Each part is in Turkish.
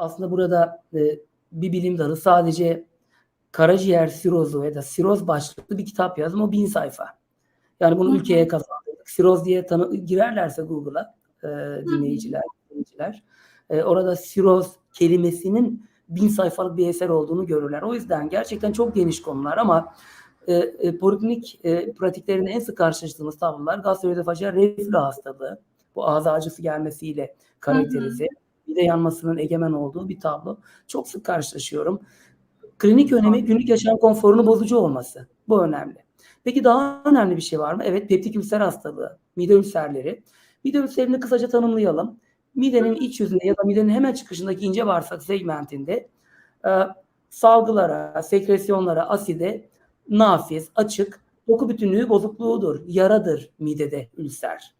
aslında burada e, bir bilim dalı sadece karaciğer sirozu ya da siroz başlıklı bir kitap yazdım. O bin sayfa. Yani bunu Hı hı. ülkeye kazandırdık. Siroz diye tanı girerlerse Google'a e, dinleyiciler, dinleyiciler e, orada siroz kelimesinin bin sayfalık bir eser olduğunu görürler. O yüzden gerçekten çok geniş konular ama e, e, poliklinik e, pratiklerinde en sık karşılaştığımız tablolar gastroözofajal reflü hastalığı. Bu ağız acısı gelmesiyle karakterize. Mide yanmasının egemen olduğu bir tablo. Çok sık karşılaşıyorum. Klinik önemi günlük yaşam konforunu bozucu olması. Bu önemli. Peki daha önemli bir şey var mı? Evet peptik ülser hastalığı, mide ülserleri. Mide ülserini kısaca tanımlayalım. Midenin iç yüzünde ya da midenin hemen çıkışındaki ince bağırsak segmentinde e, salgılara, sekresyonlara, aside, nafiz, açık, doku bütünlüğü bozukluğudur, yaradır midede ülser.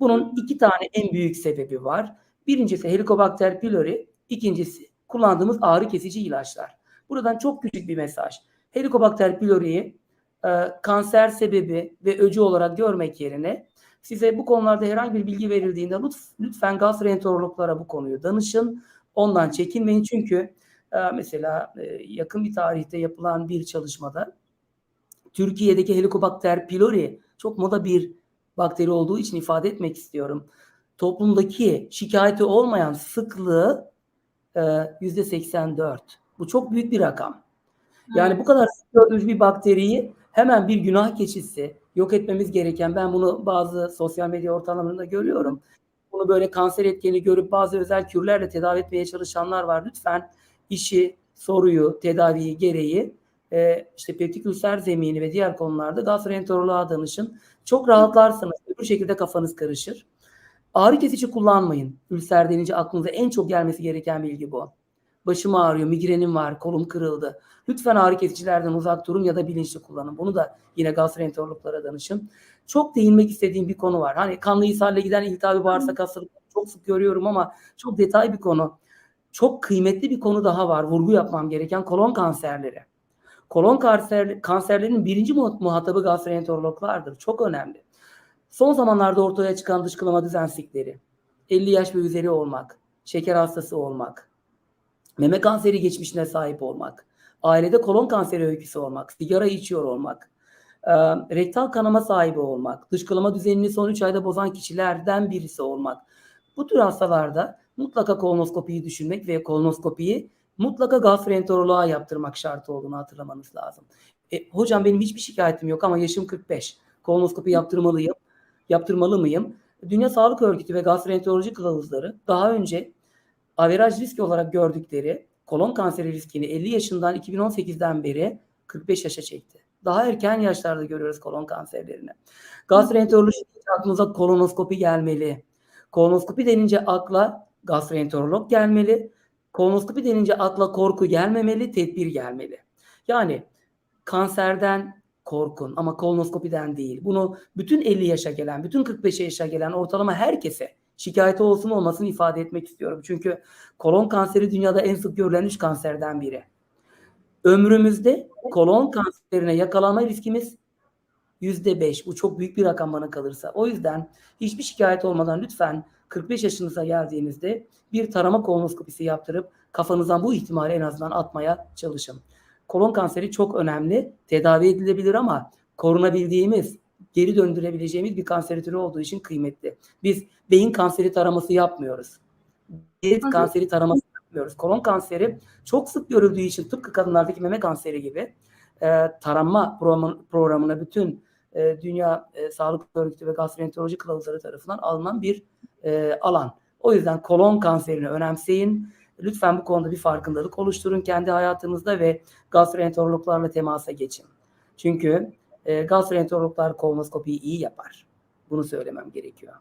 Bunun iki tane en büyük sebebi var. Birincisi Helicobacter pylori, ikincisi kullandığımız ağrı kesici ilaçlar. Buradan çok küçük bir mesaj. Helicobacter pylori'yi e, kanser sebebi ve öcü olarak görmek yerine size bu konularda herhangi bir bilgi verildiğinde lütf- lütfen gastroenterologlara bu konuyu danışın. Ondan çekinmeyin çünkü e, mesela e, yakın bir tarihte yapılan bir çalışmada Türkiye'deki Helicobacter pylori çok moda bir bakteri olduğu için ifade etmek istiyorum. Toplumdaki şikayeti olmayan sıklığı e, yüzde 84. Bu çok büyük bir rakam. Yani bu kadar gördüğümüz bir bakteriyi hemen bir günah keçisi yok etmemiz gereken ben bunu bazı sosyal medya ortamlarında görüyorum. Bunu böyle kanser etkeni görüp bazı özel kürlerle tedavi etmeye çalışanlar var. Lütfen işi, soruyu, tedaviyi gereği e, işte peptik ülser zemini ve diğer konularda gastroenteroloğa danışın. Çok rahatlarsınız. Öbür şekilde kafanız karışır. Ağrı kesici kullanmayın. Ülser denince aklınıza en çok gelmesi gereken bilgi bu. Başım ağrıyor, migrenim var, kolum kırıldı. Lütfen ağrı kesicilerden uzak durun ya da bilinçli kullanın. Bunu da yine gastroenterologlara danışın. Çok değinmek istediğim bir konu var. Hani kanlı ishalle giden iltihabi bağırsak hastalıkları çok sık görüyorum ama çok detay bir konu. Çok kıymetli bir konu daha var. Vurgu yapmam gereken kolon kanserleri. Kolon kanser, kanserlerinin birinci mu- muhatabı gastroenterologlardır. Çok önemli. Son zamanlarda ortaya çıkan dışkılama düzensizlikleri, 50 yaş ve üzeri olmak, şeker hastası olmak, meme kanseri geçmişine sahip olmak, ailede kolon kanseri öyküsü olmak, sigara içiyor olmak, e, rektal kanama sahibi olmak, dışkılama düzenini son 3 ayda bozan kişilerden birisi olmak. Bu tür hastalarda mutlaka kolonoskopiyi düşünmek ve kolonoskopiyi mutlaka gastroenteroloğa yaptırmak şart olduğunu hatırlamanız lazım. E, hocam benim hiçbir şikayetim yok ama yaşım 45. Kolonoskopi yaptırmalıyım. Yaptırmalı mıyım? Dünya Sağlık Örgütü ve gastroenteroloji kılavuzları daha önce averaj risk olarak gördükleri kolon kanseri riskini 50 yaşından 2018'den beri 45 yaşa çekti. Daha erken yaşlarda görüyoruz kolon kanserlerini. Gastroenteroloji aklınıza kolonoskopi gelmeli. Kolonoskopi denince akla gastroenterolog gelmeli. Kolonoskopi denince akla korku gelmemeli, tedbir gelmeli. Yani kanserden korkun ama kolonoskopiden değil. Bunu bütün 50 yaşa gelen, bütün 45 yaşa gelen ortalama herkese şikayeti olsun olmasın ifade etmek istiyorum. Çünkü kolon kanseri dünyada en sık görülen 3 kanserden biri. Ömrümüzde kolon kanserine yakalanma riskimiz yüzde beş. Bu çok büyük bir rakam bana kalırsa. O yüzden hiçbir şikayet olmadan lütfen 45 yaşınıza geldiğinizde bir tarama kolonoskopisi yaptırıp kafanızdan bu ihtimali en azından atmaya çalışın. Kolon kanseri çok önemli. Tedavi edilebilir ama korunabildiğimiz, geri döndürebileceğimiz bir kanser türü olduğu için kıymetli. Biz beyin kanseri taraması yapmıyoruz. Hı. kanseri taraması yapmıyoruz. Kolon kanseri çok sık görüldüğü için tıpkı kadınlardaki meme kanseri gibi e, taranma programı- programına bütün e, Dünya e, Sağlık Örgütü ve gastroenteroloji kılavuzları tarafından alınan bir e, alan. O yüzden kolon kanserini önemseyin. Lütfen bu konuda bir farkındalık oluşturun kendi hayatınızda ve gastroenterologlarla temasa geçin. Çünkü e, gastroenterologlar kolonoskopiyi iyi yapar. Bunu söylemem gerekiyor.